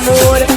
amor